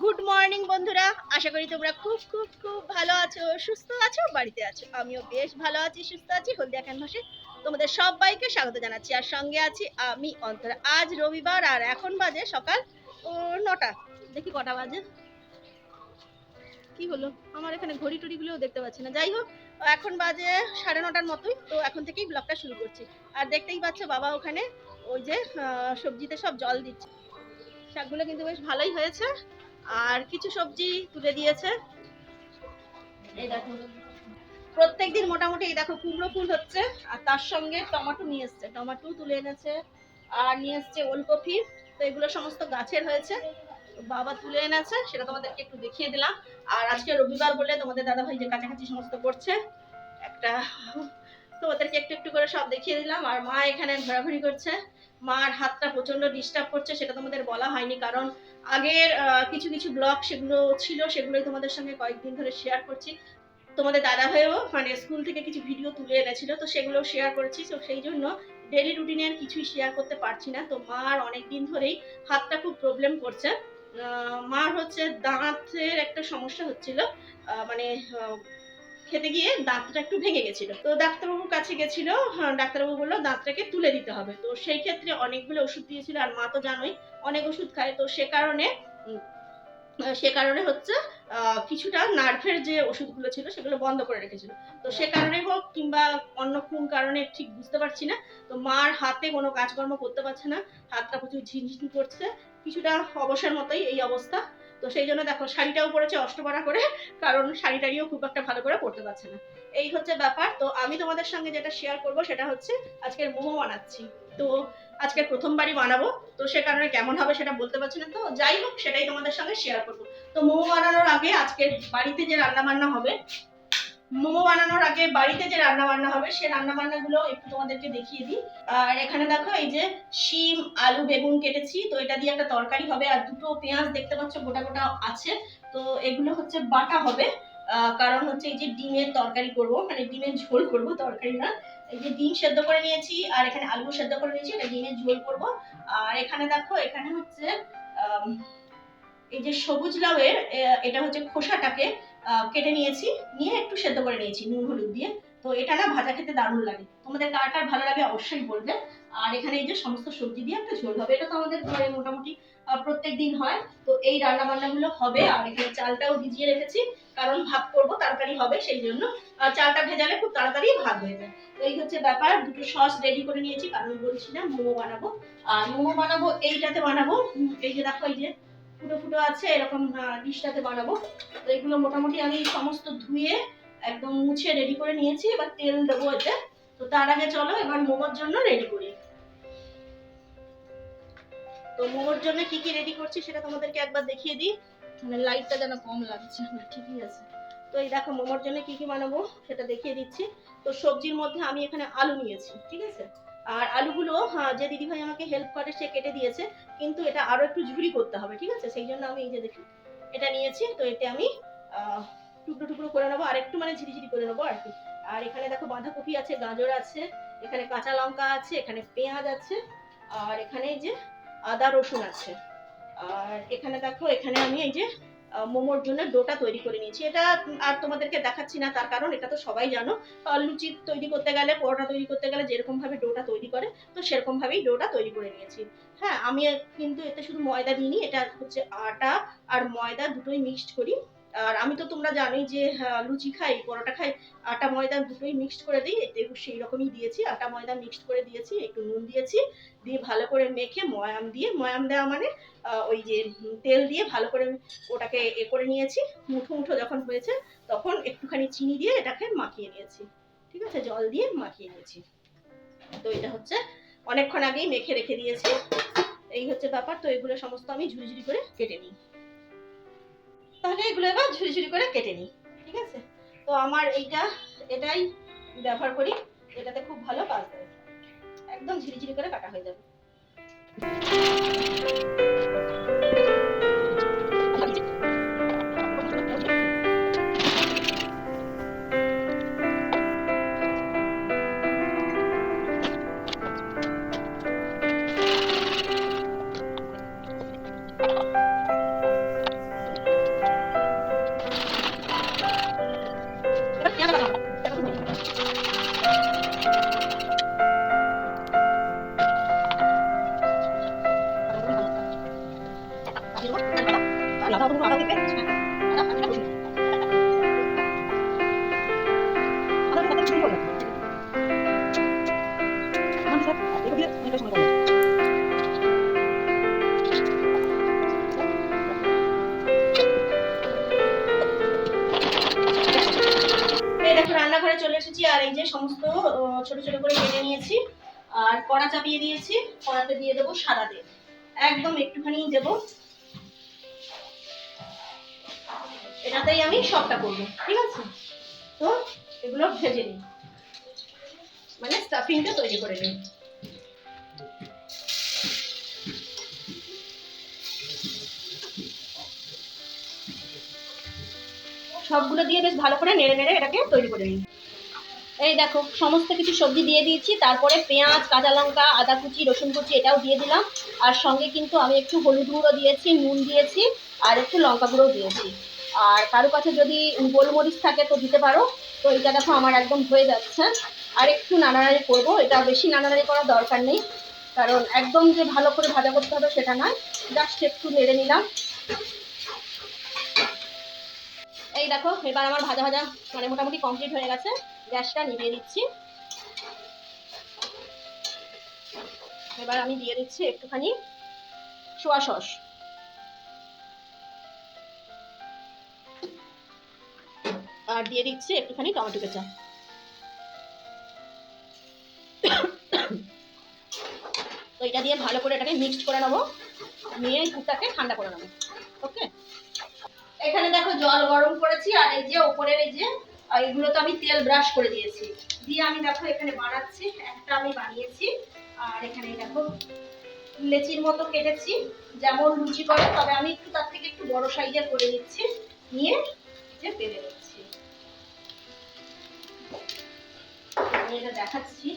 Good morning বন্ধুরা। আশা করি তোমরা খুব খুব খুব ভালো আছো, সুস্থ আছো, বাড়িতে আছো। আমিও বেশ ভালো আছি, সুস্থ আছি, হলদিয়া ক্যানভাসে তোমাদের সবাইকে স্বাগত জানাচ্ছি। আর সঙ্গে আছি আমি, অন্তরা। আজ রবিবার, আর এখন বাজে সকাল, ও, নটা। দেখি কটা বাজে। কি হলো? আমার এখানে ঘড়ি টড়িগুলোও দেখতে পাচ্ছি না। যাই হোক, এখন বাজে সাড়ে নটার মতোই, তো এখন থেকেই ব্লগটা শুরু করছি। আর দেখতেই পাচ্ছ বাবা ওখানে ওই যে সবজিতে সব জল দিচ্ছে। শাকগুলো কিন্তু বেশ ভালোই হয়েছে। আর কিছু সবজি তুলে দিয়েছে। এই দেখো। প্রত্যেকদিন মোটামুটি এই দেখো কুমড়ো ফুল হচ্ছে, আর তার সঙ্গে টমেটো নিয়ে এসছে। টমেটো তুলে এনেছে, আর নিয়ে এসছে ওলকপি। তো এগুলো সমস্ত গাছের হয়েছে। বাবা তুলে এনেছে, সেটা তোমাদেরকে একটু দেখিয়ে দিলাম। আর আজকে রবিবার বলে তোমাদের দাদা ভাই যে কাছাকাছি সমস্ত করছে, একটা তোমাদেরকে একটু একটু করে সব দেখিয়ে দিলাম। আর মা এখানে ঘোরাঘুরি করছে। মার হাতটা প্রচণ্ড ডিস্টার্ব করছে, সেটা তোমাদের বলা হয়নি, কারণ আগের কিছু কিছু ব্লগ সেগুলো ছিল, সেগুলোই তোমাদের সঙ্গে কয়েকদিন ধরে শেয়ার করছি। তোমাদের দাদা ভাইও মানে স্কুল থেকে কিছু ভিডিও তুলে এনেছিল, তো সেগুলো শেয়ার করেছি। তো সেই জন্য ডেলি রুটিনের কিছুই শেয়ার করতে পারছি না। তো মার অনেক দিন ধরেই হাতটা খুব প্রবলেম করছে। মার হচ্ছে দাঁতের একটা সমস্যা হচ্ছিল। মানে খেতে গিয়ে দাঁতটা একটু ভেঙে গেছিল। তো ডাক্তারবাবুর কাছে গেছিল হ্যাঁ, ডাক্তারবাবু বলল দাঁতটাকে তুলে দিতে হবে। তো সেই ক্ষেত্রে অনেকগুলো ওষুধ দিয়েছিল আর মা তো জানোই অনেক ওষুধ খায়। তো সে কারণে সে কারণে হচ্ছে কিছুটা নার্ভের যে ওষুধগুলো ছিল সেগুলো বন্ধ করে রেখেছিল। তো সে কারণে হোক কিংবা অন্য কোন কারণে ঠিক বুঝতে পারছি না। তো মার হাতে কোনো কাজকর্ম করতে পারছে না। হাতটা প্রচুর ঝিনঝিন করছে। কিছুটা অবসর মতোই এই অবস্থা। তো সেই জন্য দেখো, শাড়িটাও পরেছে অষ্টপাড়া করে, কারণ শাড়ি টাড়িও খুব একটা ভালো করে পরতে পারছে না। এই হচ্ছে ব্যাপার। তো আমি তোমাদের সঙ্গে যেটা শেয়ার করব, সেটা হচ্ছে আজকের মোমো বানাচ্ছি। তো আজকের প্রথমবারই বানাবো। তো সে কারণে কেমন হবে সেটা বলতে পারছি না। তো যাই হোক, সেটাই তোমাদের সঙ্গে শেয়ার করব। তো মোমো বানানোর আগে আজকের বাড়িতে যে রান্না বান্না হবে মোমো বানানোর আগে বাড়িতে যে রান্না বান্না হবে, সে রান্না বান্নাগুলো একটু তোমাদেরকে দেখিয়ে দিই। আর এখানে দেখো, এই যে শিম, আলু, বেগুন কেটেছি। তো এটা দিয়ে একটা তরকারি হবে, আর দুটো পেঁয়াজ দেখতে পাচ্ছ গোটা গোটা আছে। তো এগুলো হচ্ছে বাটা হবে। কারণ হচ্ছে এই যে ডিমের তরকারি করব মানে ডিমের ঝোল করব, তরকারি না। এই যে ডিম সেদ্ধ করে নিয়েছি, আর এখানে আলু সেদ্ধ করে নিয়েছি, এটা ডিমের ঝোল করব। আর এখানে দেখো, এখানে হচ্ছে এই যে সবুজ লাউয়ের এটা হচ্ছে খোসাটাকে কেটে নিয়েছি, নিয়ে একটু সেদ্ধ করে নিয়েছি, নুন, হলুদ দিয়ে। তো এটা না ভাজা খেতে দারুণ লাগে। তোমাদের কার কার ভালো লাগে অবশ্যই বলবে। আর এখানে এই যে সমস্ত সবজি দিয়ে একটা ঝোল হবে, এটা তো আমাদের ঘরে মোটামুটি প্রত্যেক দিন হয়। তো এই রান্না বান্নাগুলো হবে, আর এখানে চালটাও ভিজিয়ে রেখেছি, কারণ ভাত করব, তাড়াতাড়ি হবে, সেই জন্য আর চালটা ভেজালে খুব তাড়াতাড়ি ভাত হয়ে যায়। তো এই হচ্ছে ব্যাপার, দুটো সস রেডি করে নিয়েছি, কারণ বলছি না মোমো বানাবো। আর মোমো বানাবো, এইটাতে বানাবো এই যে দেখো, এই যে ফুটো ফুটো আছে, এরকম ডিশটাতে বানাবো। তো এগুলো মোটামুটি আমি সমস্ত ধুয়ে একদম মুছে রেডি করে নিয়েছি। এবার তেল দেবো এতে। তো তার আগে চলো, এবার মোমোর জন্য রেডি করি। তো মোমোর জন্য কি কি রেডি করছি সেটা তোমাদেরকে একবার দেখিয়ে দিই। মানে লাইটটা যেন কম লাগছে। ঠিকই আছে। তো এই দেখো, মোমোর জন্য কি কি বানাবো সেটা দেখিয়ে দিচ্ছি। তো সবজির মধ্যে আমি এখানে আলু নিয়েছি, ঠিক আছে? আর আলুগুলো হ্যাঁ, যে দিদিভাই আমাকে হেল্প করে সে কেটে দিয়েছে। কিন্তু এটা আরও একটু ঝুরি করতে হবে ঠিক আছে? সেই জন্য আমি এই যে দেখি এটা নিয়েছি তো এতে আমি টুকরো টুকরো করে নেব আর একটু মানে ঝিরিঝিরি করে নেব আর কি। আর এখানে দেখো বাঁধাকপি আছে গাজর আছে এখানে কাঁচা লঙ্কা আছে এখানে পেঁয়াজ আছে আর এখানে এই যে আদা রসুন আছে। আর এখানে দেখো এখানে আমি এই যে মোমোর জন্য ডোটা তৈরি করে নিয়েছি। এটা আর তোমাদেরকে দেখাচ্ছি না তার কারণ, এটা তো সবাই জানো। লুচি তৈরি করতে গেলে, পরোটা তৈরি করতে গেলে যেরকম ভাবে ডোটা তৈরি করে, তো সেরকম ভাবেই ডোটা তৈরি করে নিয়েছি। হ্যাঁ আমি কিন্তু এতে শুধু ময়দা দিইনি, এটা হচ্ছে আটা আর ময়দা দুটোই মিক্সড করি। আর আমি তো তোমরা জানোই যে লুচি খাই, পরোটা খাই, আটা, ময়দা দুটোই মিক্সড করে দিই। এতে সেই রকমই দিয়েছি, আটা, ময়দা মিক্সড করে দিয়েছি, একটু নুন দিয়েছি, দিয়ে ভালো করে মেখে ময়াম দিয়ে, ময়াম দেওয়া মানে ওই যে তেল দিয়ে ভালো করে ওটাকে এ করে নিয়েছি। মুঠো মুঠো যখন হয়েছে, তখন একটুখানি চিনি দিয়ে এটাকে মাখিয়ে নিয়েছি। ঠিক আছে? জল দিয়ে মাখিয়ে নিয়েছি। তো এটা হচ্ছে, অনেকক্ষণ আগেই মেখে রেখে দিয়েছি। এই হচ্ছে ব্যাপার। তো এগুলো সমস্ত আমি ঝুড়ি ঝুড়ি করে কেটে নিই। তাহলে এগুলো এবার ঝুড়ি ঝুড়ি করে কেটে নিই, ঠিক আছে তো আমার এইটা, এটাই ব্যবহার করি, এটাতে খুব ভালো কাজ দেয় একদম ঝিরিঝিরি করে কাটা হয়ে যাবে ছোট ছোট করে কেটে নিয়েছি। আর কড়া চাপিয়ে দিয়েছি, কড়াতে দিয়ে দেবো সাদা তেল। একদম একটুখানি দেবো। এটাতেই আমি সবটা করব, ঠিক আছে? তো এগুলো ভেজে নিই। মানে স্টাফিংটা তৈরি করে নিই। সবগুলো দিয়ে বেশ ভালো করে নেড়ে নেড়ে এটাকে তৈরি করে নিই। এই দেখো, সমস্ত কিছু সবজি দিয়ে দিয়েছি, তারপরে পেঁয়াজ, কাঁচা লঙ্কা, আদা কুচি, রসুন কুচি, এটাও দিয়ে দিলাম। আর সঙ্গে কিন্তু আমি একটু হলুদ গুঁড়ো দিয়েছি, নুন দিয়েছি, আর একটু লঙ্কা গুঁড়ো দিয়েছি। আর কারও কাছে যদি গোলমরিচ থাকে তো দিতে পারো। তো এটা দেখো আমার একদম হয়ে যাচ্ছে। আর একটু নাড়ানাড়ি করব, এটা বেশি নাড়ানাড়ি করার দরকার নেই। কারণ একদম যে ভালো করে ভাজা করতে হবে সেটা নয়। জাস্ট একটু নেড়ে নিলাম। এই দেখো, এবার আমার ভাজা ভাজা মানে মোটামুটি কমপ্লিট হয়ে গেছে। গ্যাসটা নিভিয়ে দিচ্ছি। এবার আমি দিয়ে দিচ্ছি একটুখানি সোয়া সস। আর দিয়ে দিচ্ছি একটুখানি টমেটো কেচা তো এটা দিয়ে ভালো করে এটাকে মিক্সড করে নেব। নিয়ে দুধটাকে ঠান্ডা করে নেব। ওকে? এখানে দেখো জল গরম করেছি আর এই যে ওপরের এই যে আর এগুলো তো আমি তেল ব্রাশ করে দিয়েছি। দিয়ে আমি দেখো এখানে বানাচ্ছি, একটা আমি বানিয়েছি। আর এখানে দেখো লেচির মতো কেটেছি, যেমন লুচি করে, তবে আমি একটু তার থেকে একটু বড় সাইজের করে নিচ্ছি, নিয়ে যে বেলে নিচ্ছি। এটা দেখাচ্ছি।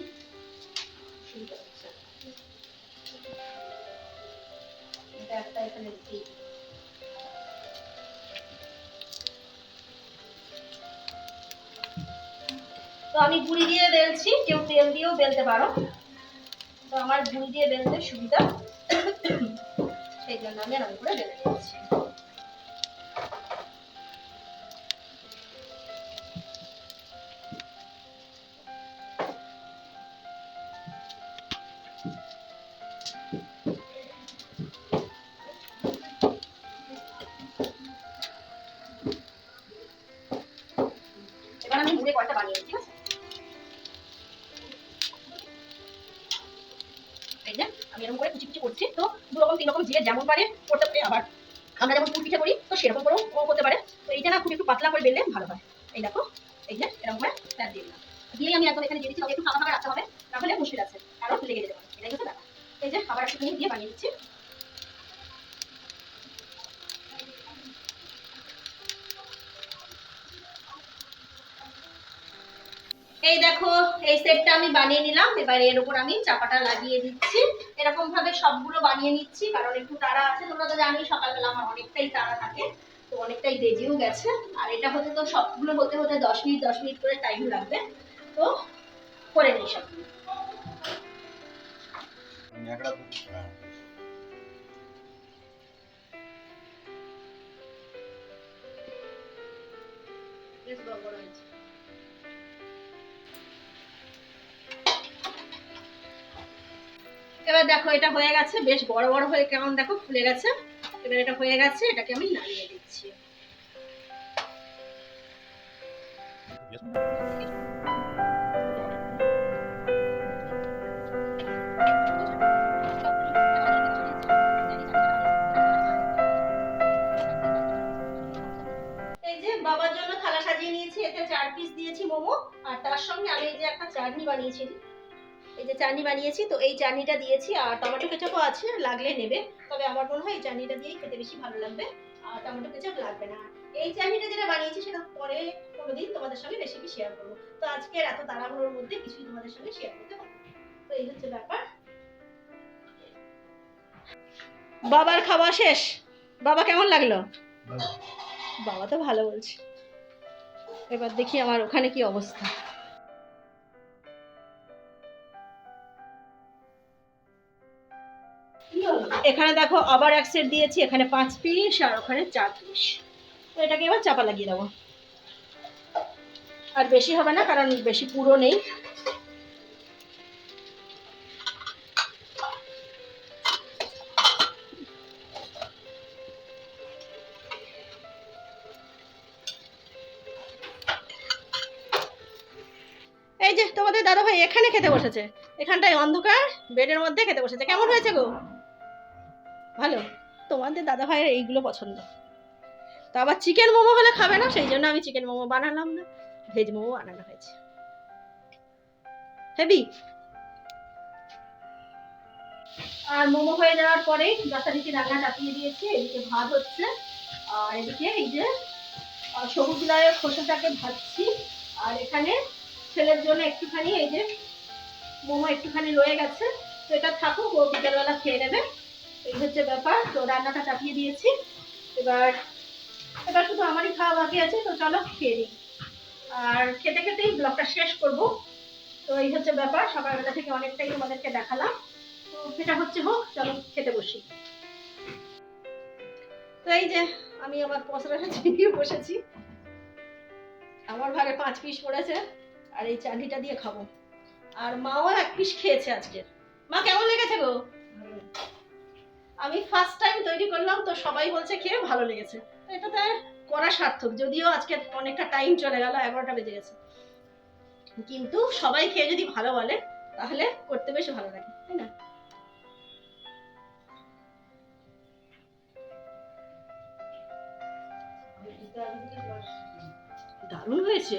একটা এখানে দিই তো আমি গুড়ি দিয়ে বেলছি, কেউ তেল দিয়েও বেলতে পারো। তো আমার গুড়ি দিয়ে বেলতে সুবিধা। সেই জন্য আমি এরকম করে বেলে নিচ্ছি। এবার পারে করতে পারে আবার আমরা যেমন পুর পিঠে করি, তো সেরকম করেও ও করতে পারে। তো এইটা না খুব একটু পাতলা করে বেললে ভালো হয়। এই দেখো, এই যে এরকম করে প্যান দিয়ে দিলাম। দিয়েই আমি একদম এখানে দিয়ে দিচ্ছি একটু ফাঁকা ফাঁকা রাখতে হবে, না হলে মুশকিল আছে, কারণ লেগে যেতে পারে। এটাই হচ্ছে ব্যাপার। এই যে আবার একটুখানি দিয়ে বানিয়ে দিচ্ছি। এই দেখো, এই সেটটা আমি বানিয়ে নিলাম। এবার এর উপর আমি চাপাটা লাগিয়ে দিচ্ছি। এরকম ভাবে সবগুলো বানিয়ে নিচ্ছি, কারণ একটু তাড়া আছে। তোমরা তো জানোই, সকালবেলা আমার অনেকটাই তাড়া থাকে, তো অনেকটাই বেজেও গেছে। আর এটা হতে তো সবগুলো হতে হতে দশ মিনিট দশ মিনিট করে টাইম লাগবে। তো করে নিই হ্যাঁ। বেশ বড় হয়েছে। এবার দেখো, এটা হয়ে গেছে, বেশ বড় বড় হয়ে কেমন দেখো, ফুলে গেছে। এবার এটা হয়ে গেছে, এটাকে আমি নামিয়ে দিচ্ছি। বাবার জন্য থালা সাজিয়ে নিয়েছি, এতে চার পিস দিয়েছি মোমো, আর তার সঙ্গে আমি এই যে একটা চাটনি বানিয়েছি। এই যে চাটনি বানিয়েছি তো এই চাটনিটা দিয়েছি আর টমেটো কেচাপও আছে লাগলে নেবে। তবে আমার মনে হয় এই চাটনিটা দিয়েই খেতে বেশি ভালো লাগবে আর টমেটো কেচাপ লাগবে না। এই চাটনিটা যেটা বানিয়েছি সেটা পরে কোনোদিন তোমাদের সঙ্গে রেসিপি শেয়ার করব। তো আজকের এত তাড়াহুড়োর মধ্যে কিছুই তোমাদের সঙ্গে শেয়ার করতে পারব। তো এই হচ্ছে ব্যাপার। বাবার খাওয়া শেষ? বাবা কেমন লাগল? বাবা তো ভালো বলছে। এবার দেখি আমার ওখানে কি অবস্থা। এখানে দেখো, আবার এক সেট দিয়েছি, এখানে পাঁচ পিস আর ওখানে চার পিস তো এটাকে এবার চাপা লাগিয়ে দেবো। আর বেশি হবে না, কারণ বেশি পুরো নেই। এই যে তোমাদের দাদা ভাই এখানে খেতে বসেছে। এখানটায় অন্ধকার, বেডের মধ্যে খেতে বসেছে। কেমন হয়েছে গো? ভালো। তোমাদের দাদা ভাইয়ের এইগুলো পছন্দ। তো আবার চিকেন মোমো হলে খাবে না, সেই জন্য আমি চিকেন মোমো বানালাম না। ভেজ মোমো বানানো হয়েছে। হেভি আর মোমো হয়ে যাওয়ার পরে যথারীতি রান্না চাপিয়ে দিয়েছি, এদিকে ভাত হচ্ছে। আর এদিকে এই যে সবুজ লাউয়ের খোসাটাকে ভাজছি। আর এখানে ছেলের জন্য একটুখানি এই যে, মোমো একটুখানি রয়ে গেছে। তো এটা থাকুক, ও বিকেলবেলা খেয়ে নেবে। এই হচ্ছে ব্যাপার। তো রান্নাটা চাপিয়ে দিয়েছি। এবার এবার শুধু আমারই খাওয়া বাকি আছে, তো চলো খেয়ে নিই। আর খেতে খেতেই ব্লগটা শেষ করব। তো এই হচ্ছে ব্যাপার, সকালবেলা থেকে অনেকটাই তোমাদেরকে দেখালাম। তো সেটা হচ্ছে হোক, চলো খেতে বসি। তো এই যে, আমি আমার পসরাটা চিনিয়ে বসেছি। আমার ভাগে পাঁচ পিস পড়েছে, আর এই চাটনিটা দিয়ে খাব। আর মাও এক পিস খেয়েছে আজকে। মা, কেমন লেগেছে গো? আমি ফার্স্ট টাইম তৈরি করলাম, তো সবাই বলছে, খেয়ে ভালো লেগেছে। তো এটাতে করা সার্থক। যদিও আজকে অনেকটা টাইম চলে গেল, এগারোটা বেজে গেছে। কিন্তু সবাই খেয়ে যদি ভালো বলে, তাহলে করতে বেশ ভালো লাগে, তাই না? দারুণ হয়েছে।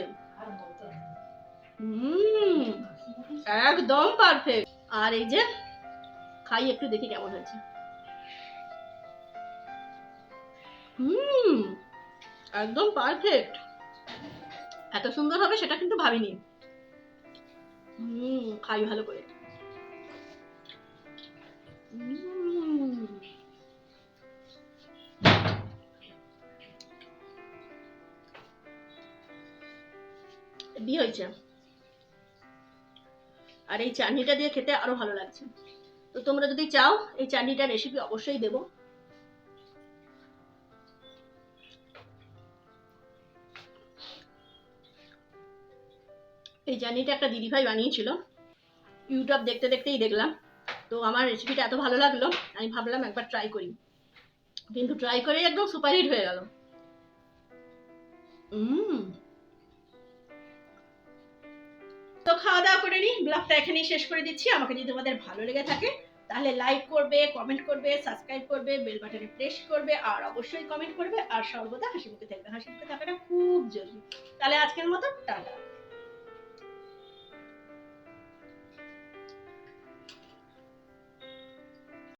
একদম পারফেক্ট আর এই যে, খাই, একটু দেখি কেমন হয়েছে। হুম, একদম পারফেক্ট এত সুন্দর হবে সেটা কিন্তু ভাবিনি। হুম, খাই ভালো করে। হয়েছে। আর এই চাটনিটা দিয়ে খেতে আরও ভালো লাগছে। তো তোমরা যদি চাও, এই চাটনিটার রেসিপি অবশ্যই দেবো। এই চাটনিটা একটা দিদিভাই বানিয়েছিল। ইউটিউব দেখতে দেখতেই দেখলাম। তো আমার রেসিপিটা এত ভালো লাগল, আমি ভাবলাম একবার ট্রাই করি। কিন্তু ট্রাই করে একদম সুপারহিট হয়ে গেল। তো খাওয়া দাওয়া করে নিই ব্লগটা এখানেই শেষ করে দিচ্ছি। আমাকে যদি তোমাদের ভালো লেগে থাকে, তাহলে লাইক করবে কমেন্ট করবে সাবস্ক্রাইব করবে বেল বাটনে প্রেস করবে, আর অবশ্যই কমেন্ট করবে, আর সর্বদা হাসি মুখে থাকবে। হাসি মুখে থাকাটা খুব জরুরি। তাহলে আজকের মতো, টাটা।